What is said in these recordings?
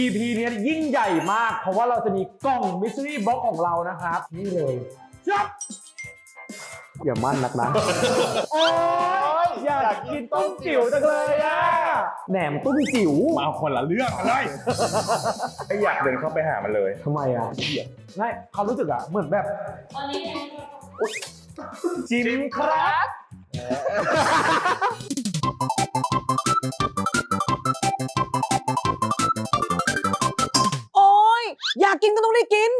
EP เนี้ยยิ่งใหญ่มาก เพราะว่าเราจะมีกล่อง Mystery Box ของเรานะครับ นี่เลยจับอย่ามั่นนักนะ โอ้ยอยากกินต้มจิ๋วจังเลยอะแหนมต้มจิ๋วมาคนละเรื่องกันเลยไม่อยากเดินเข้าไปหามันเลยทำไมอะไม่เขารู้สึกอะเหมือนแบบตอนนี้ยังจิมครับากกินก็ต้องได้กิน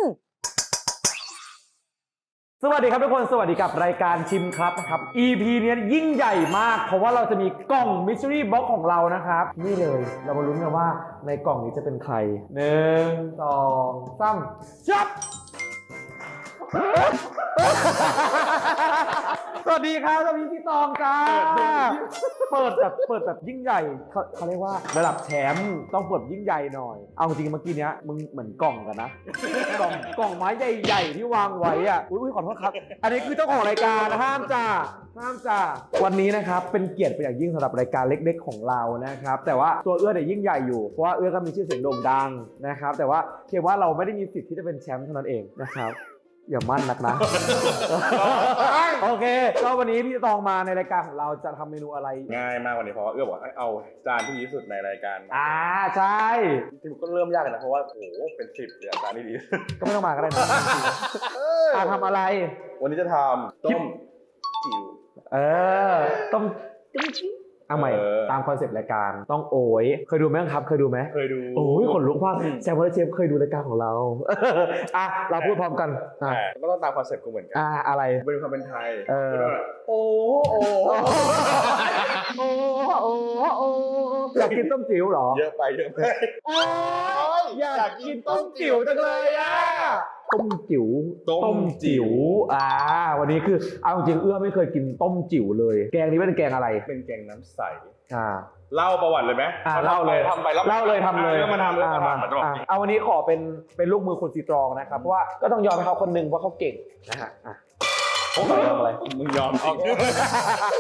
สวัสดีครับทุกคนสวัสดีกับรายการชิมครับนะครับ EP เนี้ยยิ่งใหญ่มาก เพราะว่าเราจะมีกล่อง Mystery Box ของเรานะครับ นี่เลยเรามาลุ้นกันว่าในกล่องนี้จะเป็นใครหนึ่งสองสามจับ สวัสดีครับสวัสดีพี่ตองจ้าเปิดแบบเปิดแบบยิ่งใหญ่เขาเขาเรียกว่าระดับแชมป์ต้องเปิดยิ่งใหญ่หน่อย เอาจริงเมื่อกี้เนี้ยมึงเหมือนกล่องกันนะ กล่องกล่องไม้ใหญ่ๆที่วางไว้อะอุ้ยขอโทษครับ อันนี้คือเจ้าของรายการนะห้ามจ้าห้ามจ้าวันนี้นะครับเป็นเกียรติเป็นอย่างยิ่งสำหรับรายการเล็ก ๆ ของเรานะครับ แต่ว่าตัวเอื้อเนี่ยยิ่งใหญ่อยู่เพราะว่าเอื้อก็มีชื่อเสียงโด่งดังนะครับ แต่ว่าเพียงว่าเราไม่ได้มีสิทธิ์ที่จะเป็นแชมป์เท่านั้นเองนะครับ อย่ามั่นนักนะ โอเค ก็วันนี้พี่ตองมาในรายการของเราจะทำเมนูอะไร ง่ายมากกว่านี้เพราะว่าเอื้อบอกให้เอาจานที่ดีที่สุดในรายการอ่าใช่ที่มันก็เริ่มยากเลยนะเพราะว่าโอ้โหเป็นสิบเลยอะจานที่ดีที่สุดก็ไม่ต้องมาก็ได้นะอ่าทำอะไร วันนี้จะทำต้มจิ๋วเออ ต้อง เอาใหม่เออ ตามคอนเซปต์รายการต้องโอยเคยดูไหมครับเคยดูไหมเคยดู โอ้ยขนลุกมากแซมเบอร์เชฟเคยดูรายการของเรา อะเราพูดพร้อมกันอะแต่ก็ต้องตามคอนเซ็ปต์กูเหมือนกันอะอะไร เป็นความเป็นไทยเออเป็นแบบโอ้โอ้โอ้โอ้โอ้อยากกินต้มจิ๋วเหรอเยอะไปเยอะไป โอ้ยอยากกินต้มจิ๋วจังเลยอะ ต้มจิ๋ว อ่า วันนี้คือเอาจริงๆเอื้อไม่เคยกินต้มจิ๋วเลย แกงนี้เป็นแกงอะไรเป็นแกงน้ำใส อ่า เล่าประวัติเลยไหมอ่าเล่าเลยทำไปแล้วเล่าเลยทำเลยเรื่องมาทำเรื่องอ่มาทำมาจะบอกอะเอาวันนี้ขอเป็นเป็นลูกมือคนซีตรองนะครับ เพราะว่าก็ต้องยอมให้เขาคนหนึ่งเพราะเขาเก่งนะฮะอะ เขาทำอะไรมึงยอมจริง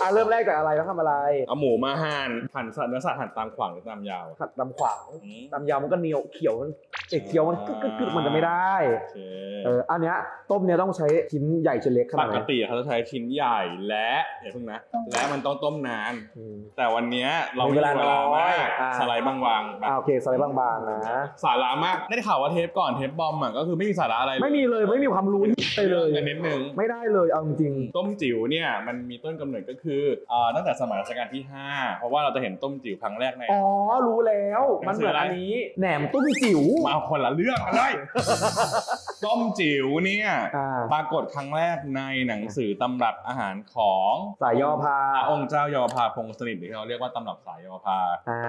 อะเริ่มแรกจากอะไรต้องทำอะไรเอาหมูมาหั่นหั่นสัตว์เนื้อสัตว์หั่นตามขวางหรือตามยาวขัดตำขวางอืมตำยาวมันก็เหนียวเขียวมันเอกเขียวมันกึกกึกกึกมันจะไม่ได้ โอเคเอออันเนี้ยต้มเนี้ยต้องใช้ชิ้นใหญ่ชิ้นเล็กขปนาดไหกนติเขาจะใช้ชิ้นใหญ่และอย่าเพิ่งนะ และมันต้องต้มนาน อืม แต่วันเนี้ยเรามีเวลาน้อยมากอ่า สไลด์บางๆแบบอ่าโอเคสไลด์บางๆนะ สาระมากได้ข่าวว่าเทปก่อนเทปบอมอะก็คือไม่มีสาระอะไรเลยไม่มีเลยไม่มีความรู้เลยเลยกันนิดนึง ไม่ได้เลยเอาจริง ต้มจิ๋วเนี่ยมันมีต้นกำเนิดก็คืออ่าตั้งแต่สมัยรัชกาลที่ 5 เพราะว่าเราจะเห็นต้มจิ๋วครั้งแรกในๆอ๋อ รู้แล้ว มันเหมือนอันนี้ แหนมต้มจิ๋ว มาคนละเรื่องกันเลย ต้มจิ๋วเนี่ยอ่า ปรากฏครั้งแรกในหนังสือตำรับอาหารของสายย่อพาพระองค์เจ้ายอพาพงศนิตหรือที่เราเรียกว่าตำรับสายยอพา อ่า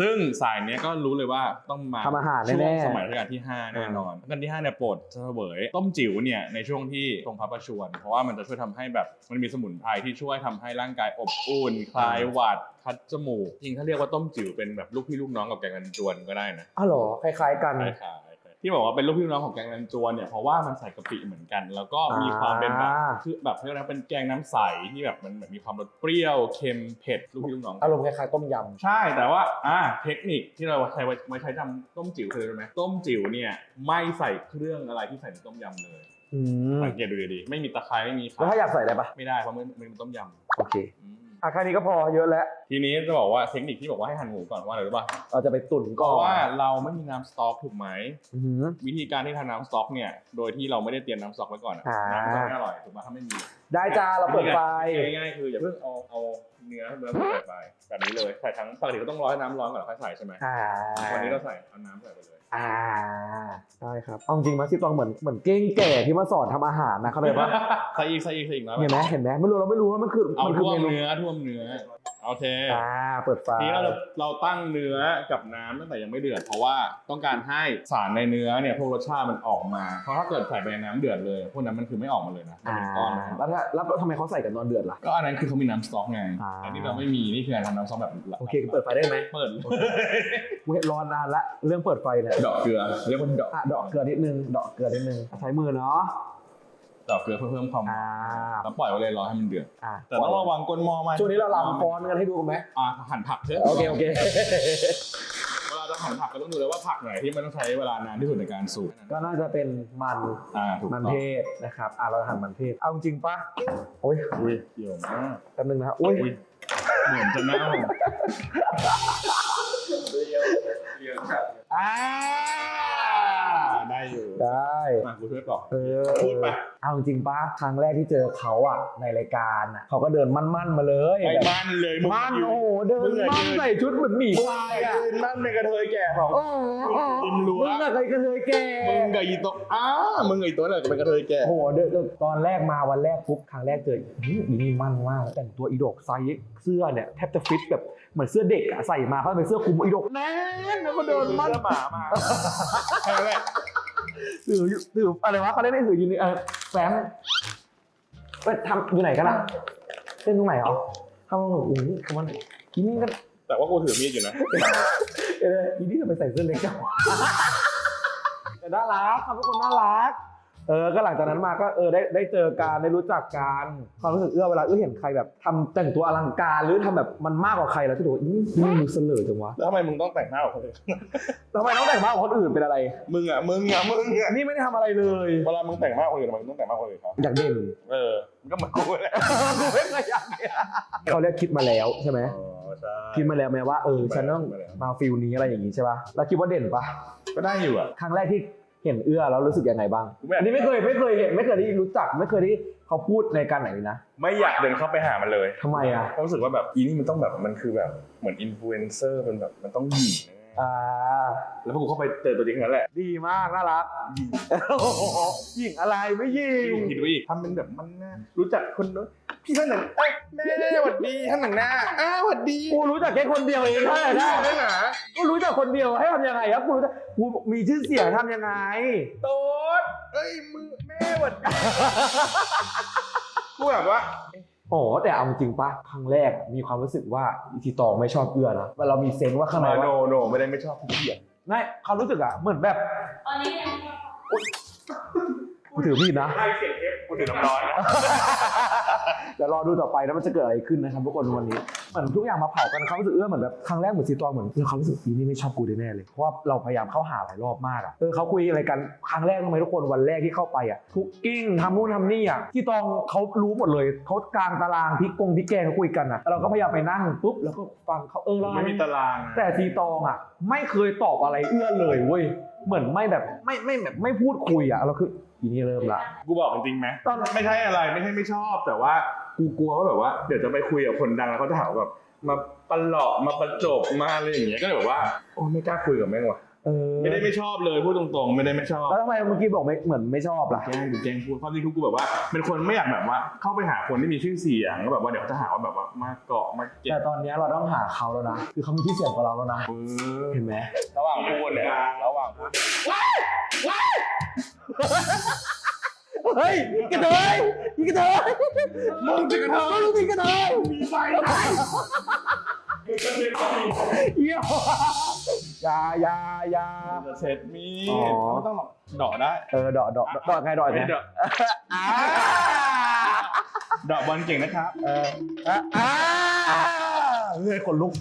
ซึ่งสายเนี้ยก็รู้เลยว่าต้องมาทำอาหารช่วแน่งๆสมัยรัชกาลที่ 5 แน่นอนรัชกาลที่5เนี่ยโปรดเสวยต้มจิ๋วเนี่ยในช่วงที่ทรงพระประชวรเพราะว่ามันจะช่วยทำให้แบบมันมีสมุนไพรที่ช่วยทำให้ร่างกายอบอุ่นคลายหวัดคัดจมูกจริงถ้าเรียกว่าต้มจิ๋วเป็นแบบลูกพี่ลูกน้องกับแกงรันจวนก็ได้นะอ้าวเหรอคล้ายๆกันคล้ายๆที่บอกว่าเป็นลูกพี่ลูกน้องของแกงรันจวนเนี่ยเพราะว่ามันใส่กะปิเหมือนกัน แล้วก็มีความเป็นแบบอ่าคือแบบเรียกว่าเป็นแกงน้ำใสที่แบบมันเหมือนมีความรสเปรี้ยวเค็มเผ็ดลูกพี่ลูกน้องอารมณ์คล้ายๆต้มยใช่แต่ว่าอ่าเทคนิคที่เราใช้ไว้ไว้ใช้ทำต้มจิ๋วคืออะไรรู้ไหมต้มจิ๋วเนี่ยไม่ใส่เครื่องอะไรที่ใส่ในต้มยำเลยำ อืมสังเกตดูดีๆไม่มีตะไคร้ไม่มีแล้วถ้าอยากใส่ได้ปะไม่ได้เพราะมันมันเป็นต้มยโอเคำอืมอะแค่นี้ก็พอเยอะแล้ว ทีนี้จะบอกว่าเทคนิคที่บอกว่าให้หั่นหมูก่อนว่าอะไรรู้ป่ะเราจะไปตุ๋นเพก่อนราะว่าเราไม่มีน้ำสต๊อกถูกไหม อือหือ วิธีการที่ทำน้ำสต๊อกเนี่ย โดยที่เราไม่ได้เตรียมน้ำสต๊อกไว้ก่อนอะอ่า น้ำสต๊อกไม่อร่อยถูกไหมถ้าไม่มีได้จ้าเราเปิดไฟ ง่ายๆคืออย่าเพิ่งเอาเอา เนื้อเนื้อใส่ไปแบบนี้เลยใส่ทั้งปกติก็ต้องรอให้น้ำร้อนก่อนแล้วค่อยใส่ใช่ไหมอ่าวันนี้เราใส่เอาน้ำใส่ไปเลย อ่าได้ครับเอาจริงมาซิตองเหมือนเหมือนเก้งแก่ที่มาสอนทำอาหารนะเข้าใจปะใส่อีกใส่อีกใส่อีกน้อยเห็นไหมเห็นไหมไม่รู้เราไม่รู้ว่ามันคือเอามันคือท่วเมมนูเนื้อท่วมเนื้อโอเคอ่าเปิดไฟทีนี้เราจะเราตั้งเนื้อกับน้ำตั้งแต่ยังไม่เดือด เพราะว่าต้องการให้สารในเนื้อเนี่ยพวกรสชาติมันออกมาเพราะถ้าเกิดใส่ไปในน้ำเดือดเลยพวกนั้นมันคือไม่ออกมาเลยนะมันอ่าเป็นก้อนนะแล้วถ้าแล้วทำไมเขาใส่กันตอนเดือดล่ะก็อันนั้นคือเขามีน้ำสต๊อกไง อ่าอันนี้เราไม่มีนี่คือการทำน้ำสต๊อกแบบโอเคเปิดไฟได้ไหมเปิดกูเห็นรอนานละเรื่องเปิดไฟเนี่ยดอกเกลือเรียกว่าดอกอะดอกเกลือนิดนึงดอกเกลือนิดนึงใช้มือเนาะดอกเกลือเพื่อเพิ่มความหอ่าอมแล้วปล่อยไว้เลยรอให้มันเดือดอ่าแต่ต้องระวังก้นหม้อไหมช่วงนี้เราลำฟ้อนกันให้ดูไหมอ่าหั่นผักเถอะโอเคโอเคเวลา จะหั่นผักก็ต้องดูเลยว่าผักไหนที่มันต้องใช้เวลานานที่สุดในการสุกก็น่าจะเป็นมันอ่าถูกมันต้องเทศนะครับ อะเราหั่นมันเทศ เอาจริงปะโอ้ยอุ้ยเกี่ยวมากแป๊บนึงนะอุ้ยอุ้ยเหมือนจะเน่าอ่าได้ อยู่ได้มากูช่วยปอกเออพูดไปเอาจริงปะครั้งแรกที่เจอเขาอะในรายการอะเขาก็เดินมั่นๆมาเลยไอ้แบบบ้านเลยมึงมั่นยืนโอ้โหเดินมึงอะมั่นยืนใส่ชุดเหมือนหมีควายอะยืนนั่นเป็นกระเทยแก่ของโอ้โหริมรั้วมึงอะเคยกระเทยแก่มึงกับอีโตะอ้ามึงกับอีโตะเนี่ยเป็นกระเทยแก่โอ้โหเดินตอนแรกมาวันแรกปุ๊บครั้งแรกเจออื้ออีนี่มั่นมากแต่งตัวอีดกไซส์เสื้อเนี่ยแทบจะฟิตแบบเหมือนเสื้อเด็กอะใส่มาเขาเป็นเสื้อคลุมอีดกแน่นแล้วก็เดินมั่นเสื้อหมามาแค่นั้นแหละ ถืออยู่ถืออะไรวะเขาเรียกได้ถืออยู่ในเออแฟ้มไปทำอยู่ไหนกันอะเส้นตรงไหนเหรอทำแบบโอ้โหคำว่าอีนี่ก็แต่ว่ากูถือมีดอยู่นะเอออีนี่ก็ไปใส่เสื้อเล็กจังแต่น่ารักเขาเป็นคนน่ารัก เออ ก็หลังจากนั้นมาก็เออได้ได้เจอกันได้รู้จักกันความรู้สึกเอื้อเวลาเอื้อเห็นใครแบบทำแต่งตัวอลังการหรือทำแบบมันมากกว่าใครแล้วที่ดูว่าอีนี่นี่ดูเสลอจังวะแล้วทำไมมึงต้องแต่งหน้ากับคนอื่น ทำไมต้องแต่งมากกว่าคนอื่นเป็นอะไร มึงอะ มึงอะ มึงอะ นี่ไม่ได้ทำอะไรเลย เวลามึงแต่งมากกว่าคนอื่นทำไมมึงต้องแต่งมากกว่าคนอื่นเขาอยากเด่นเออมันก็เหมือนกูแหละกูไม่เคยอยากเด่นเขาเรียกคิดมาแล้วใช่ไหมอ๋อใช่ คิดมาแล้วไหมว่าเออฉันต้องคิดมาแล้วมาฟิลนี้อะไรอย่างนี้ใช่ป่ะแล้วคิดว่าเด่นปะก็ได้อยู่อะ ครั้งแรกที่ เห็นเอื้อแล้วรู้สึกยังไงบ้างกูไม่อยากอันนี้ไม่เคยไม่เคยเห็นไม่เคยได้รู้จักไม่เคยได้เขาพูดในการไหนเลยนะไม่อยากเดินเข้าไปหามันเลยทำไมอะเพราะรู้สึกว่าแบบอีนี่มันต้องแบบมันคือแบบเหมือนอินฟลูเอนเซอร์มันแบบมันต้องหยิ่งแน่ อ่าแล้วพอกูเข้าไปเจอตัวจริงนั่นแหละดีมากน่ารักโอ้โหหญิงอะไรไม่หญิที่งกูคิดไว้อีกทำเป็นแบบมันน่ารู้จักคนนู้นพี่ท่านหนังเอ้ยแม่หวัดดีท่านหนังหน้าอ้าวหวัดดีกูรู้จักแค่คนเดียวเองเท่าไหร่ได้ได้หนากูรู้จักคนเดียวให้ทำยังไงครับกูรู้จักกูมีชื่อเสียงทำยังไงโต๊ดเอ้ยมือแม่หวัดดีกูแบบว่า โอ้แต่เอาจริงปะครั้งแรกมีความรู้สึกว่าอีทีตองไม่ชอบเอื้อนะเรามีเซนส์ว่าข้างในโนว่าโนไม่ได้ไม่ชอบผู้เกียรติไม่เขารู้สึกอะเหมือนแบบตอนนี้เนี่ยกูถือมีดนะให้เสียงเทปกูถือน้ำร้อน เดี๋ยวรอดูต่อไปนะมันจะเกิดอะไรขึ้นนะครับทุกคนวันนี้เหมือนทุกอย่างมาเผากันเขารู้สึกเอื้อเหมือนแบบครั้งแรกเหมือนซีตองเหมือนเออเขารู้สึกอีนี่ไม่ชอบกูแน่ๆเลยเพราะว่าเราพยายามเข้าหาหลายรอบมากอะเออเขาคุยอะไรกันครั้งแรกทำไมทุกคนวันแรกที่เข้าไปอะคุกกิ้งทำนู่นทำนี่อะที่ตองเขารู้หมดเลยเขากลางตารางพริกกงพริกแกงเขาคุยกันอะเราก็พยายามไปนั่งปุ๊บแล้วก็ฟังเขาเออเราไม่มีตาราง แต่ซีตองอะไม่เคยตอบอะไรเอื้อเลยเว้ย เหมือนไม่แบบไม่ไม่แบบไม่พูดคุยอะเราคืออีนี่เริ่มละ กูบอกจริงๆไหมตอน ไม่ใช่อะไรไม่ใช่ไม่ชอบ แต่ว่ากูกลัวว่าแบบว่า เดี๋ยวจะไปคุยกับคนดังแล้วเขาจะหาว่าแบบมาปลอกมาประจบมาอะไรอย่างเงี้ยก็เลยแบบว่าโอ้ไม่กล้าคุยกับแม่งว่ะ เออไม่ได้ไม่ชอบเลยพูดตรงๆ ไม่ได้ไม่ชอบแล้วทำไมเมื่อกี้บอกไม่เหมือนไม่ชอบล่ะแกล้งกูแกล้งพูดความจริงคือกูแบบว่าเป็นคนไม่อยากแบบว่า เข้าไปหาคนที่มีชื่อเสียงแล้วแบบว่าเดี๋ยวจะหาว่าแบบว่ามาเกาะมาเก็แต่บตอนเนี้ยเราต้องหาเขาแล้วนะ คือเขามีที่เสียงกว่าเราแล้วนะ เออเห็นไหมระหว่างพูดเนี่ยระหว่างพูดเฮ้ยกระเทยอีกระเทยมึงจะกระเทยมึงมีกระเทยมีไฟไหมมึงจะเช็ดมีดเยี่ยอ ยาอยาอยามึงจะเช็ดมีอ๋อดไม่ต้องหรอกเดาะได้เออดอกดอกดอกดอกไงดอกไงไม่เดาะอ่าเดาะบอลเก่งนะครับ เอออะอ่าเฮ้ยขนลุก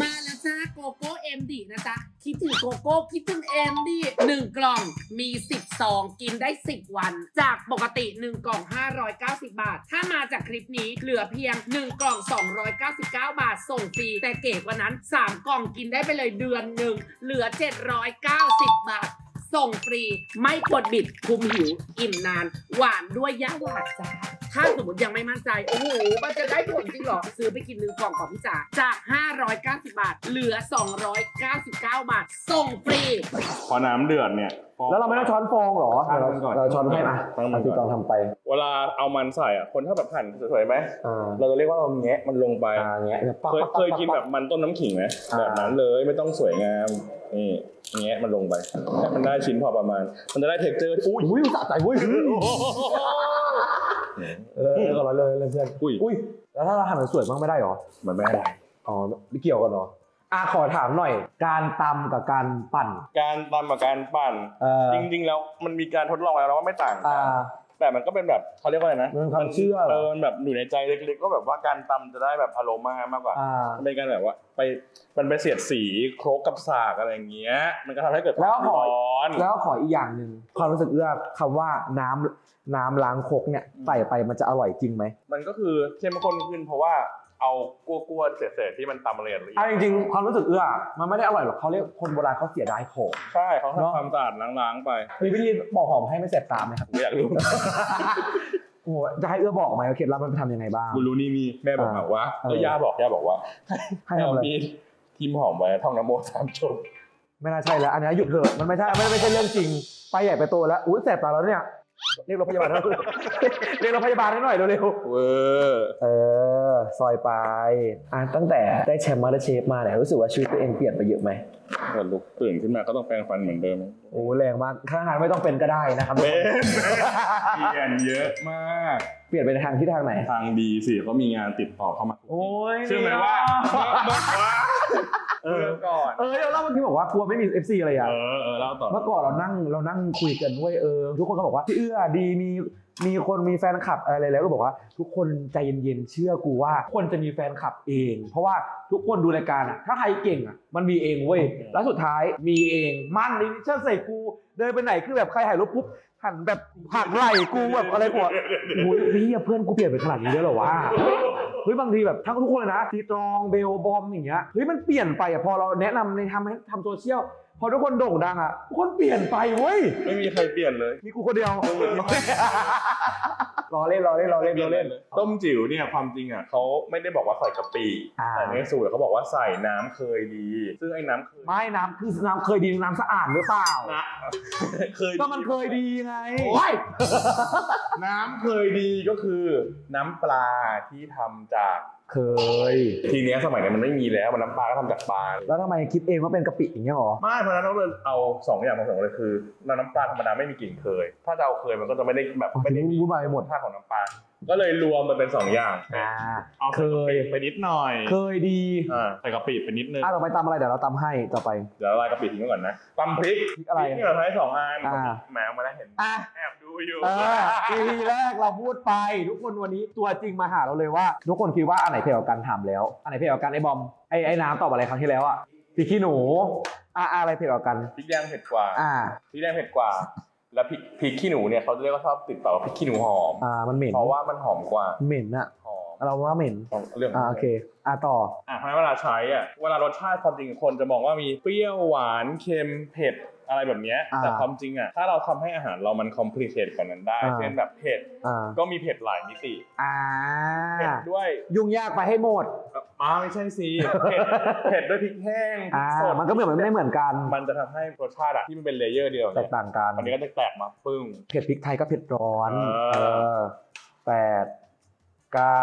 มาแล้วจ้าโกโก้เอ็ มดีนะจ๊ะ คิดถึงโกโก้คิดถึงเอ็มดีหนึ่งกล่องมี 10ซองกินได้ 10 วัน จากปกติ 1 กล่อง 590 บาท ถ้ามาจากคลิปนี้เหลือเพียง 1 กล่อง 299 บาทส่งฟรี แต่เก๋กว่านั้น 3 กล่องกินได้ไปเลยเดือนหนึ่งเหลือ 790 บาท ส่งฟรีไม่กดบิดคุมหิวอิ่มนาน หวานด้วยย่าหวานจ้า ถ้าสมมติยังไม่มั่นใจ โอ้โห มันจะได้ผลจริงเหรอ ซื้อไปกินหนึ่งกล่องของพี่จ๋าจาก 590 บาท เหลือ 299 บาท ส่งฟรี พอน้ำเดือดเนี่ยแล้วเราไม่ต้องช้อนฟองเหรอตั้งเรามันก่อนเราช้อนให้อะตั้งมันก่อนที่ตองทำไปเวลาเอามันใส่อะคนถ้าแบบหั่นสวยๆไหมอ่าเราจะเรียกว่าเราแงะมันลงไป อ่าเงี้ยปั๊บเคยปั๊บเคยปั๊บกินปั๊แบบมันต้มน้ำขิงไหมอ่า แบบนั้นเลยไม่ต้องสวยงามนี่แงะมันลงไปให้มันได้ชิ้นพอประมาณ มันจะได้เท็กเจอร์อุ้ยอุ้ยสะใจเว้ย เออเออก่อนเลยเลยเพื่อนอุ้ยอุ้ยแล้วถ้าเราหั่นมันสวยบ้างไม่ได้หรอมันไม่ได้อ๋อไม่เกี่ยวกันเหรออะขอถามหน่อย การตำกับการปั่น การตำกับการปั่นเอ่อจริงๆแล้วมันมีการทดลองแล้วนะว่าไม่ต่างกัอ่าน แต่มันก็เป็นแบบเขาเรียกว่าอะไรนะมันเป็นความเชื่อเหรอ เออมันแบบอยู่ในใจเล็กๆก็แบบว่าการตำจะได้แบบอารมณ์มากกว่าอ่า มันเป็นการแบบว่า ไปมันไปเสียดสีโครกกับสากอะไรอย่างเงี้ย มันก็ทำให้เกิดแล้วขอร้อน แล้วขออีกอย่างหนึ่งความรู้สึกเอื้อคำว่าน้ำน้ำล้างครกเนี่ยใส่ไปมันจะอร่อยจริงไหมมันก็คือเข้มข้นขึ้นเพราะว่า เอากลัวๆเศษๆที่มันตำละเอียดละเอียเอาดจริงๆความรู้สึกเอื้อมันไม่ได้อร่อยหรอกเขาเรียกคนโบราณเขาเสียดายของ ใช่เขาเนอะ ทำความสะอาดล้างๆไปมีวิธีบอกหอมให้ไม่แสบตาไหมครับ กูอยากรู้ โอ้โหจะให้เอื้อบอกไหมว่าเคล็ดลับมันทำยังไงบ้าง กูรู้นี่มีแม่บอกมาว่าเออเออย่าบอกย่าบอกว่าให้ทำอะไรเอามีดทิมหอมไว้ท่องนโมสามจบไม่น่าใช่แล้ว อันนี้หยุดเถอะ มันไม่ใช่ไม่ไม่ใช่เรื่องจริง ไปใหญ่ไปโตแล้ว อุ้ยแสบตาแล้วเนี่ย เรียกรถพยาบาลให้หน่อยเรียกรถพยาบาลให้หน่อยเร็วเวอร์ๆเออ ซอยไปอะตั้งแต่ได้แชมป์มาสเตอร์เชฟมาเนี่ยรู้สึกว่าชีวิตตัวเองเปลี่ยนไปเยอะไหมแต่ลุกตื่นขึ้นมาก็ต้องแปรงฟันเหมือนเดิมโอ้แรงมากข้างานไม่ต้องเป็นก็ได้นะครับเป็นเปลี่ยนเยอะมาก เปลี่ยนไปในทางที่ทางไหน ทางดีสิเขามีงานติดต่อเข้ามา โอ้ยเชื่อไหมว่าเมื่อว่า เออก่อนเออเดี๋ยวเล่าเมื่อกี้บอกว่ากลัวไม่มี FC อะไรอะเออเออเล่าต่อเมื่อก่อนเรานั่งเรานั่งคุยกันด้วยเออทุกคนก็บอกว่าพี่เอื้อดีมีมีคนมีแฟนคลับอะไรแล้วก็บอกว่า ทุกคนใจเย็นๆเชื่อกูว่าคนจะมีแฟนคลับเอง เพราะว่าทุกคนดูรายการอะ ถ้าใครเก่งอะมันมีเองเว้ยแล้วสุดท้ายมีเองมั่นนี่เชื่อใส่กูเดินไปไหนคือแบบใครถ่ายรูปปุ๊บหันแบบหักไหล่กูแบบอะไรกว่าโอ้ยพี่เพื่อนกูเปลี่ยนไปขนาดนี้ด้วยเหรอวะ เฮ้ยบางทีแบบทั้งทุกคนเลยนะทีตรองเบลบอมอย่างเงี้ยเฮ้ยมันเปลี่ยนไปอะพอเราแนะนำในทำให้ทำโซเชียลพอทุกคนโด่งดังอะทุกคนเปลี่ยนไปเว้ยไม่มีใครเปลี่ยนเลย มีกูคนเดียว รอเล่นรอเล่นรอเล่นรอเล่นต้มจิ๋วเนี่ยความจริงอะเขาไม่ได้บอกว่าใส่กะปิอ่าแต่ในสูตรเขาบอกว่าใส่น้ำเคยดี ซึ่งไอ้น้ำเคยไม่น้ำคือน้ำเคยดีน้ำสะอาดหรือเปล่านะเคยดีก็มันเคยดีไงโอ้ยน้ำเคยดีก็คือ น้ำปลาที่ทำจาก เคย ทีเนี้ยสมัยนี้มันไม่มีแล้วมันน้ำปลาก็ทำจากปลาแล้วทำไมคิดเองว่าเป็นกะปิอย่างเงี้ยหรอ ไม่เพราะฉะนั้นเราเลยเอาสองอย่างผสมกันเลยคือน้ำปลาธรรมดาไม่มีกลิ่นเคย ถ้าจะเอาเคยมันก็จะไม่ได้แบบอ๋อไม่ได้มีวุ่นวายไปหมดรสชาติของน้ำปลาก็เลยรวมมันเป็นสองอย่างอ่า เอาเคย ไปนิดหน่อยเคยดีอ่าใส่กะปิไปนิดนึงอะต่อไปตำอะไรเดี๋ยวเราตำให้ต่อไป เดี๋ยวละลายกะปิทิ้งไว้ก่อนนะตำพริกพริกอะไรพนี่เราใช้สองอันอ่า แหมเอามาได้เห็นอะ แอบดู อยู่เออ EP แรกเราพูดไป ทุกคนวันนี้ตัวจริงมาหาเราเลยว่า ทุกคนคิดว่าอันไหนเผ็ดกว่ากันถามแล้ว อันไหนเผ็ดกว่ากันไอ้บอมไอ้ไอ้น้ำตอบอะไรครั้งที่แล้วอะพริกขี้หนูอะอะอะไรเผ็ดกว่ากัน พริกแดงเผ็ดกว่า อ่า พริกแดงเผ็ดกว่า แล้วพริกพริกขี้หนูเนี่ยเขาจะเรียกว่าชอบติดปากว่าพริกขี้หนูหอม อ่ามันเหม็นเพราะว่ามันหอมกว่า เหม็นอะหอม เราว่าเหม็นเรื่องอ่าโอเคอะต่อ อะเพราะฉะนั้นเวลาใช้อะ เวลารสชาติความจริงคนจะมองว่ามีเปรี้ยวหวานเค็มเผ็ด อะไรแบบเนี้ยอ่าแต่ความจริงอะถ้าเราทำให้อาหารเรามันคอมพลีเคทกว่านั้นได้อ่า เช่นแบบเผ็ดอ่าก็มีเผ็ดหลายมิติอ่าเผ็ดด้วยยุ่งยากไปให้หมดมาไม่ใช่สิเผ็ดเผ็ดด้วยพริกแห้งพริอ่ากสดมันก็เหมือนมันไม่เหมือนกันมันจะทำให้รสชาติอะที่มันเป็นเลเยอร์เดียวแตเนี่ยกต่างกัน อันนี้ก็จะแตกมาปึ้ง เผ็ดพริกไทยก็เผ็ดร้อน เออ เออแปดเก้า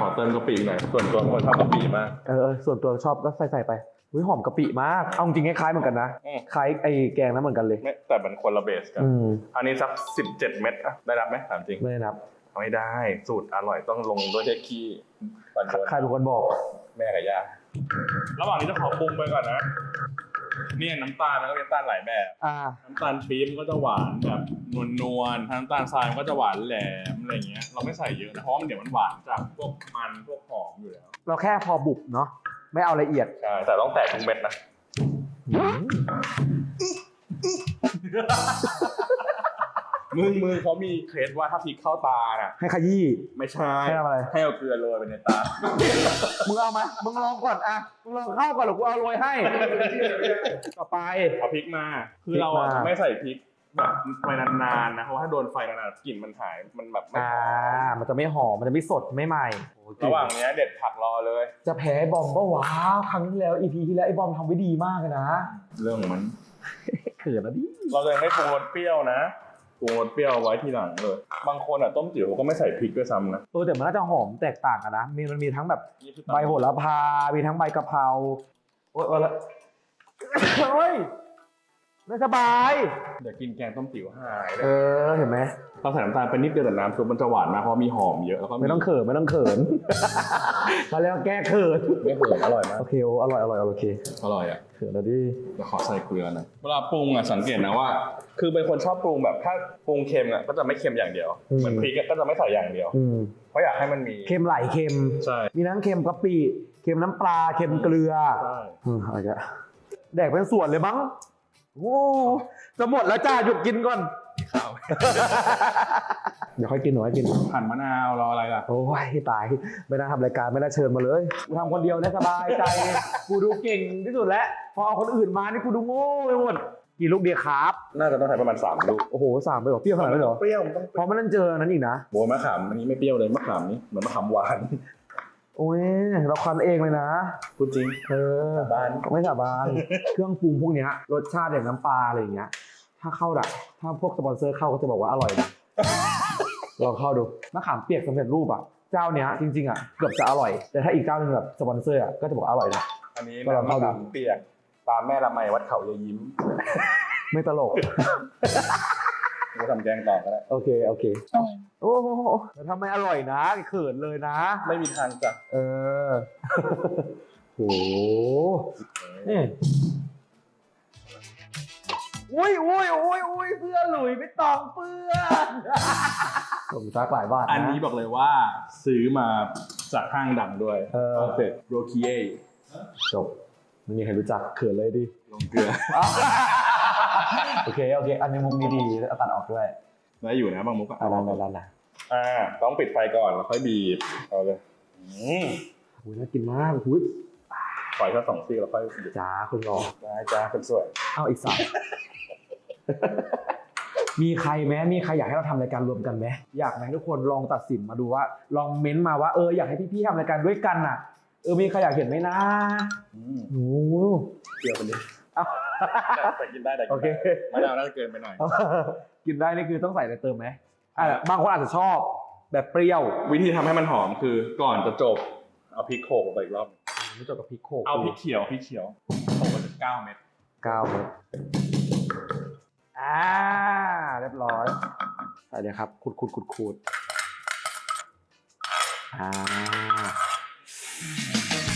ขอเติมกะปิหน่อยส่วนตัวเป็นคนชอบกะปิมาก เออเออส่วนตัวชอบก็ใส่ใส่ไป อุ้ยหอมกะปิมาก เอาจริงๆคล้ายๆเหมือนกันนะ อืม คล้ายไอ้แกงนั้นเหมือนกันเลย ไม่แต่มันคนละเบสกัน อืมอันนี้สักสิบเจ็ดเม็ดอะได้รับไหมถามจริง ไม่ได้นับ ไม่ได้ สูตรอร่อยต้องลงด้วยเทคขี้ปันใครใครเป็นคนบอก แม่กับย่าระหว่างนี้จะขอปรุงไปก่อนนะ เนี่ยน้ำตาลมันก็มีน้ำตาลหลายแบบ อ่า น้ำตาลปี๊บมันก็จะหวานแบบนวลๆถ้าน้ำตาลทรายมันก็จะหวานแหลมอะไรเงี้ย เราไม่ใส่เยอะนะเพราะว่ามันเดี๋ยวมันหวานจากพวกมันพวกหอมอยู่แล้ว เราแค่พอบุบเนาะ ไม่เอาละเอียด ใช่แต่ต้องแตกทุกเม็ดนะมึงมือเขามีเคล็ดว่าถ้าพริกเข้าตาน่ะ ให้ขยี้ ไม่ใช่ให้ทำอะไร ให้เอาเกลือโรยไปในตา มึงเอามา มึงลองก่อนอะ มึงลองเข้าก่อนหรือกูเอาโรยให้ ต่อไปเอาพริกมา คือเราอะพริกมา ไม่ใส่พริก แบบไฟนานๆนะเพราะว่าถ้าโดนไฟนานๆกลิ่นมันหายมันแบบไม่อ่า มันจะไม่หอม มันจะไม่สดไม่ใหม่โอ้ยระหว่างเนี้ยเด็ดผักรอเลย จะแพ้ไอ้บอมปะวะครั้งที่แล้ว EP ที่แล้วไอ้บอมทำไว้ดีมากเลยนะเรื่องของมัน เขินนะดิเราจะไม่ปรุงรสเปรี้ยวนะปรุงรสเปรี้ยวไว้ทีหลังเลย บางคนอะต้มจิ๋วก็ไม่ใส่พริกด้วยซ้ำนะเออแต่มันน่าจะหอมแตกต่างกันนะมีมันมีทั้งแบบนี่คือใบโหระพา มีทั้งใบกะเพราโอ้ยโอ้ยละโอ้ย ไม่สบาย เดี๋ยวกินแกงต้มติ๋วหายเลเอยอเห็นไหมเราใส่น้ำตาลไปนิดเดียวแต่น้ำซุปมันจะหวานมากเพราะมีหอมเยอะแล้วก็ไม่ต้องเขินไม่ต้องเขิน เขาเรียกว่าแก้เขินไม่เผ็ดอร่อยมากโอเคโออร่อยอร่อยโอเคอร่อยอะเขินแล้วดิเดี๋ยวขอใส่เกลือหนะเวลาปรุงอะสังเกตนะว่า คือเป็นคนชอบปรุงแบบถ้าปรุงเค็มอะก็จะไม่เค็มอย่างเดียวเหมือนพริกอะก็จะไม่ใส่อย่างเดียว อืมเพราะอยากให้มันมีเค็มไหลเค็ม ใช่มีทั้งเค็มกะปิเค็มน้ำปลาเค็มเกลือ ใช่อืมอะไรกันแดกเป็นส่วนเลยมั้ง โอ้จะหมดแล้วจ้าหยุดกินก่อน ข้าว เดี๋ยวค่อยกินหน่อยกิน หั่นมะนาวรออะไรล่ะ โอ้ยตาย ไม่น่าทำรายการไม่น่าเชิญมาเลยกูทำคนเดียวได้สบายใจ กูดูเก่งที่สุดแล้ว พอเอาคนอื่นมานี่กูดูโง่ไปหมด กี่ลูกเดียวครับ น่าจะต้องใช้ประมาณสามลูกโอ้โหสามไปเหรอเปรี้ยวขนาดนั้นเลยเหรอ เปรี้ยวมันต้องเพราะมันนั่นเจอนั้นอีกนะ โบยมะขามอันนี้ไม่เปรี้ยวเลยมะขามนี่เหมือนมะขามหวานโอ้ยเราคันเองเลยนะ พูดจริง เออบ้าน ไม่สาบาน เครื่องปรุงพวกเนี้ยรสชาติอย่างน้ำปลาอะไรอย่างเงี้ย ถ้าเข้าดัถ้าพวกสปอนเซอร์เข้าก็จะบอกว่าอร่อยนะลองเข้าดูมะขามเปียกสำเร็จรูปอะเจ้าเนี้ยจริงๆอะเกือบจะอร่อย แต่ถ้าอีกเจ้าหนึงแบบสปอนเซอร์อะก็จะบอกอร่อยนะ อันนี้ก็ลองน้ำมะเข้าดูขามเปียก ตามแม่ละไมวัดเขายายยิ้ม ไม่ตลก กูทำแกงต่อก็ได้โอเค โอเค โอ้โหแต่ทำไมอร่อยนะเขินเลยนะ ไม่มีทางจ้ะเออ โหนี่อุ้ยอุ้ยอุ้ยอุ้ยเสื้อหลุยไม่ตองเปื้อนผมซักหลายบาทะอันนี้บอกเลยว่า ซื้อมาจากห้างดังด้วยเออเสร็จโรคีเอจบไม่มีใครรู้จักเขินเลยดิลงเกลือ โอเคโอเคอันนี้มุกดีๆเอาตัดออกด้วยได้อยู่นะบางมุกอะเอาละละละอ่าต้องปิดไฟก่อนแล้วค่อยบีบเอาเลยอืมโอ้ยน่ากินมากอุ้ยปล่อยแค่สองซี่แล้วค่อยบีบจ้าคุณรอได้จ้าคนสวยเอาอีกสายมีใครไหมมีใครอยากให้เราทำรายการรวมกันไหมอยากไหมทุกคนลองตัดสินมาดูว่า ลองเม้นต์มาว่าเอออยากให้พี่ๆทำรายการด้วยกันน่ะ เออมีใครอยากเห็นไหมนะอืมโอ้โหเปรี้ยวไปเลยเอา แต่กินได้แต่กิโอนเคได้มะนาวน่าจะเกินไปหน่อย กินได้นี่คือต้องใส่อะไรเติมไหมอะบางคนอาจจะชอบแบบเปรี้ยว วิธีทำให้มันหอมคือก่อนจะจบเอาพริกโขลกลงไปอีกรอบไม่จบกับพริกโขกเอาพริกเขียวพริกเขียวโขลกไปถึงเก้าเม็ดเก้าเม็ดอ่าเรียบร้อยใส่เลยครับขูดขูดขูดขูดอ่าใค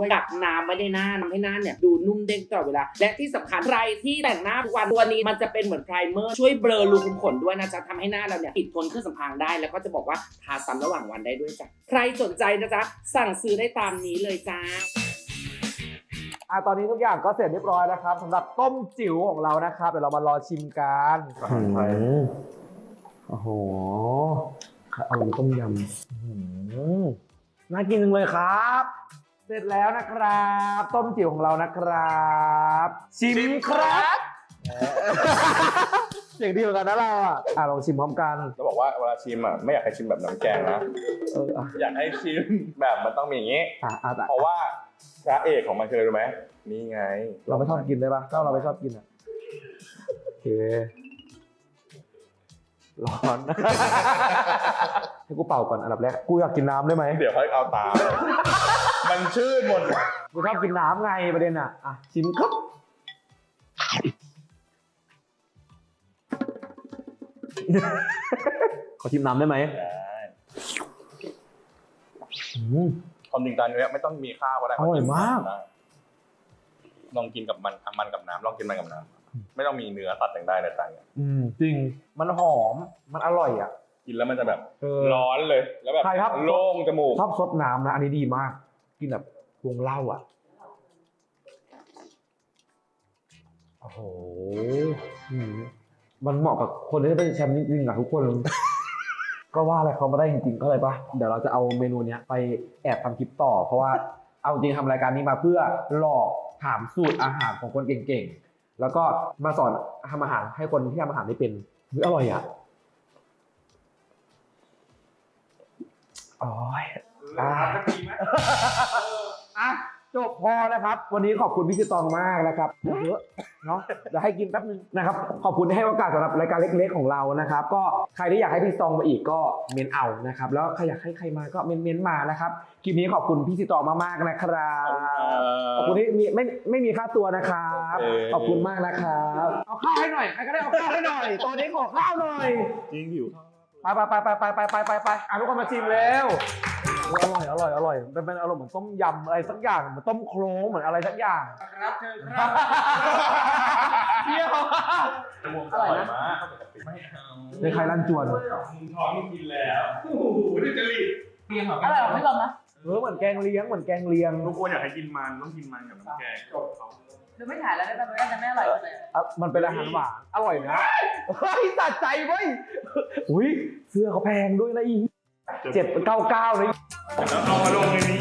วยกักน้ำไม่ได้หน้าทำให้หน้าเนี่ยดูนุ่มเด้งตลอดเวลา และที่สำคัญใครที่แต่งหน้าทุกวันตัวนี้มันจะเป็นเหมือนไพรเมอร์ช่วยเบลอรูขุมขนด้วยนะจ๊ะทำให้หน้าเราเนี่ยติดทนเครื่องสำอางได้ แล้วก็จะบอกว่าทาซ้ำระหว่างวันได้ด้วยจ้ะใครสนใจนะจ๊ะสั่งซื้อได้ตามนี้เลยจ้าอะตอนนี้ทุกอย่างก็เสร็จเรียบร้อยนะครับสำหรับต้มจิ๋วของเรานะครับเดี๋ยวเรามารอชิมกันอาหารไทยโอ้โหเอาลงต้มยำอื้อหือน่ากินจังเลยครับ เสร็จแล้วนะครับ ต้มจิ๋วของเรานะครับ ชิมครับเสียงดีเหมือนกันนะเราอะอะลองชิมพร้อมกันจะบอกว่าเวลาชิมอะไม่อยากให้ชิมแบบน้ำแกงนะเอออะอยากให้ชิมแบบมันต้องมีอย่างนี้ อะอะอะเพราะว่าพระเอกของมันคืออะไรรู้ไหมนี่ไงเราไม่ชอบกินได้ปะถ้าเราไม่ชอบกินอะโอเคร้อน ให้กูเป่าก่อนอันดับแรก กูอยากกินน้ำได้ไหมเดี๋ยวค่อยเอาตาม มันชื่นหมด กูชอบกินน้ำไงประเด็นอะ อะชิมครับ ขอชิมน้ำได้ไหมอืมความจริงตอนนี้ไม่ต้องมีข้าวก็ได้อร่อยมากได้ลองกินกับมันอะมันกับน้ำลองกินมันกับน้ำไม่ต้องมีเนื้อตัดแต่งได้ในใจอะอืมจริง มันหอม มันอร่อยอะ กินแล้วมันจะแบบ เออ ร้อนเลย แล้วแบบใครครับ โล่งจมูก ชอบซดน้ำนะ อันนี้ดีมาก กินแบบวงเหล้าอะ โอ้โหอืมมันเหมาะกับคนที่จะเป็นแชมป์จริงๆอะทุกคน ก็ว่าอะไรเขามาได้จริงๆก็เลยปะเดี๋ยวเราจะเอาเมนูเนี้ยไปแอบทำคลิปต่อ เพราะว่าเอาจริงทำรายการนี้มาเพื่อหลอกถามสูตรอาหารของคนเก่งๆ แล้วก็มาสอนทำอาหารให้คนที่ทำอาหารไม่เป็นเฮ้ยอร่อยอะ โอ้ย อะอะจบพอนะครับ วันนี้ขอบคุณพี่จิตองมากนะครับเยอะเนาะเดี๋ยวให้กินแป๊บนึงนะครับ ขอบคุณที่ให้โอกาสสำหรับรายการเล็กๆของเรานะครับ ก็ใครที่อยากให้พี่ตองมาอีกก็เมนเอานะครับ แล้วใครอยากให้ใครมาก็เมนเมนมานะครับคลิปนี้ขอบคุณพี่จิตองมากๆนะครับ ขอบคุณที่มีไม่ไม่มีค่าตัวนะครับเออขอบคุณมากนะครับ เอาข้าวให้หน่อยใครก็ได้เอาข้าวให้หน่อย ตัวนี้ขอข้าวหน่อย จริงหิว ไปไปไปไปไปไปไปไปไปอะทุกคนมาชิมแล้วโอ้ยอร่อยอร่อยอร่อยเป็นเป็นอารมณ์เหมือนต้มยำอะไรสักอย่างเหมือนต้มโครงเหมือนอะไรสักอย่างครับเชิญครับเที่ยวอร่อยมากไม่เอาในใครรันจวนมึงท้องไม่กินแล้วโอ้โหนี่จะรีบเพียงเหรออร่อยกว่าพี่กอมนะเออเหมือนแกงเลี้ยงเหมือนแกงเลี้ยงทุกคนอยากให้กินมันต้องกินมันกับน้ำแกงจบเขาดูไม่ถ่ายแล้วได้ป่ะมันก็จะไม่อร่อยเลยอะมันเป็นอาหารหวานอร่อยนะเฮ้ยตัดใจเว้ยอุ้ยเสื้อเขาแพงด้วยนะอี เจ็บเก้าเก้าเลย เอามาลงในนี้